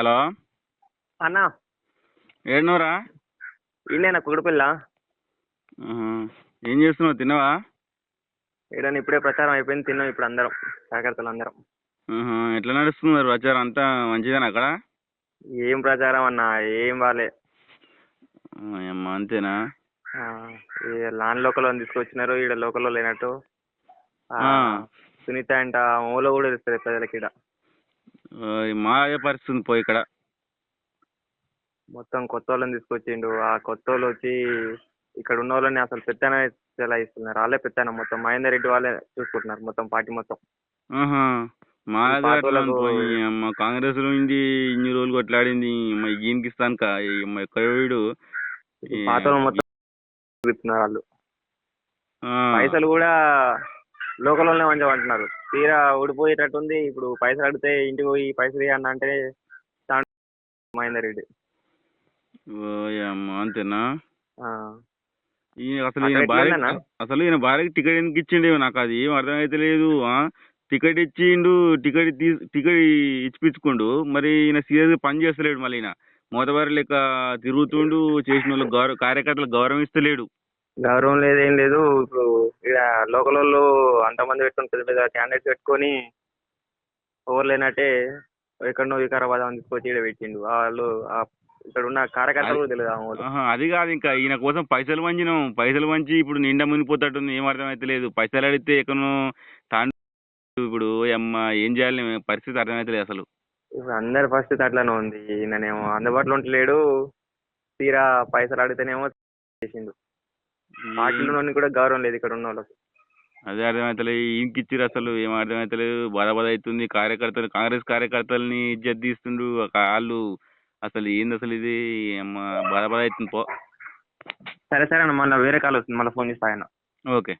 Hello. అన్న. ఏడునవరా ఈయన కుడిపిల్ల ఏం చేస్తున్నావు? తిన్నావా? ఈడని ఇప్పుడే ప్రచారం అయిపోయింది తిన్నాం ఇప్పుడు అందరం కార్యకర్తలు అందరం. ఎట్లా నడుస్తుంది ప్రచారం? అంతా మంచిదేనా అక్కడ? ఏం ప్రచారం అన్న ఏం బాలే అమ్మా అంతేనా? లాన్ లోకల్ అని తీసుకొచ్చినారు ఈడ లోకల్లో లేనట్టు. సునీత అంట ఓలో కూడా ఇస్తుంది ప్రజలకి ఓయ్, మా అదే పరిస్థితి పోయి ఇక్కడ. మొత్తం కొత్త వాళ్ళని తీసుకొచ్చిండు. ఆ కొత్త వాళ్ళు వచ్చి ఇక్కడ ఉన్న వాళ్ళని అసలు పెత్తన ఎలా ఇస్తున్నారు? వాళ్ళే పెత్తనం మొత్తం మహేందర్ రెడ్డి వాళ్ళే చూసుకుంటున్నారు మొత్తం పార్టీ మొత్తం. మా కాంగ్రెస్లో ఉంది ఇన్ని రోజులు కొట్లాడింది మా ఈయనకి ఇస్తాను ఈ- పాత వాళ్ళు మొత్తం వాళ్ళు. పైసలు కూడా లోకల్ వాళ్ళనే మంచిగా తీరా ఊడిపోయేటట్టుంది. ఇప్పుడు పైసలు అడిగితే ఇంటికి పోయి పైసలు ఇవ్వండి అంటే మహేందర్ రెడ్డి. అంతేనా. ఈయన అసలు ఈయన భార్య? అసలు ఈయన భార్యకి టికెట్ ఎందుకు ఇచ్చిండు నాకు అది ఏం అర్థమైతే లేదు టికెట్ ఇచ్చిండు టికెట్ తీ టికెట్ ఇచ్చిపించుకుండు మరి ఈయన సీరియస్గా పని చేస్తలేడు మళ్ళీ ఈయన మోతవారి లెక్క తిరుగుతుండు చేసిన వాళ్ళకి గౌరవ కార్యకర్తలకు గౌరవం ఇస్తలేడు. గౌరవం లేదు ఏం లేదు. ఇప్పుడు ఇక లోకల్ వాళ్ళు అంతమంది పెట్టుకుని పెద్ద పెద్ద క్యాండిడేట్స్ పెట్టుకొని ఎవరు లేనట్టే ఎక్కడనో వికారాబాద్ అని తీసుకొచ్చి ఇక్కడ పెట్టిండు. వాళ్ళు ఇక్కడ ఉన్న కార్యకర్తలు తెలియదు అది కాదు ఇంకా. ఈయన కోసం పైసలు వంచినాం పైసలు వంచి ఇప్పుడు నిండా మునిగిపోతట్టుంది. ఏం అర్థమైతే లేదు పైసలు అడిగితే ఎక్కడో తాండు ఇప్పుడు. అమ్మ ఏం చేయాలి? పరిస్థితి అర్థమైతే లేదు అసలు. ఇప్పుడు అందరి పరిస్థితి అట్లానే ఉంది. ఈయననేమో అందుబాటులో ఉంటలేడు. తీరా పైసలు అడిగితేనేమో చేసిండు. పార్టీలో కూడా గౌరవం లేదు ఇక్కడ ఉన్న వాళ్ళకి అదే అర్థమైతలేదు ఈయనకి ఇచ్చిర్రు అసలు ఏం అర్థమైతలేదు. బాధ బాధ అవుతుంది కార్యకర్తలు కాంగ్రెస్ కార్యకర్తల్ని ఇజ్జత్ ఒక వాళ్ళు అసలు ఏంది అసలు ఇది? బాధ బాధ అవుతుంది పో. సరే సరే అన్న మళ్ళీ వేరే కాల్ వస్తుంది మళ్ళీ ఫోన్ చేస్తా ఆయన. ఓకే.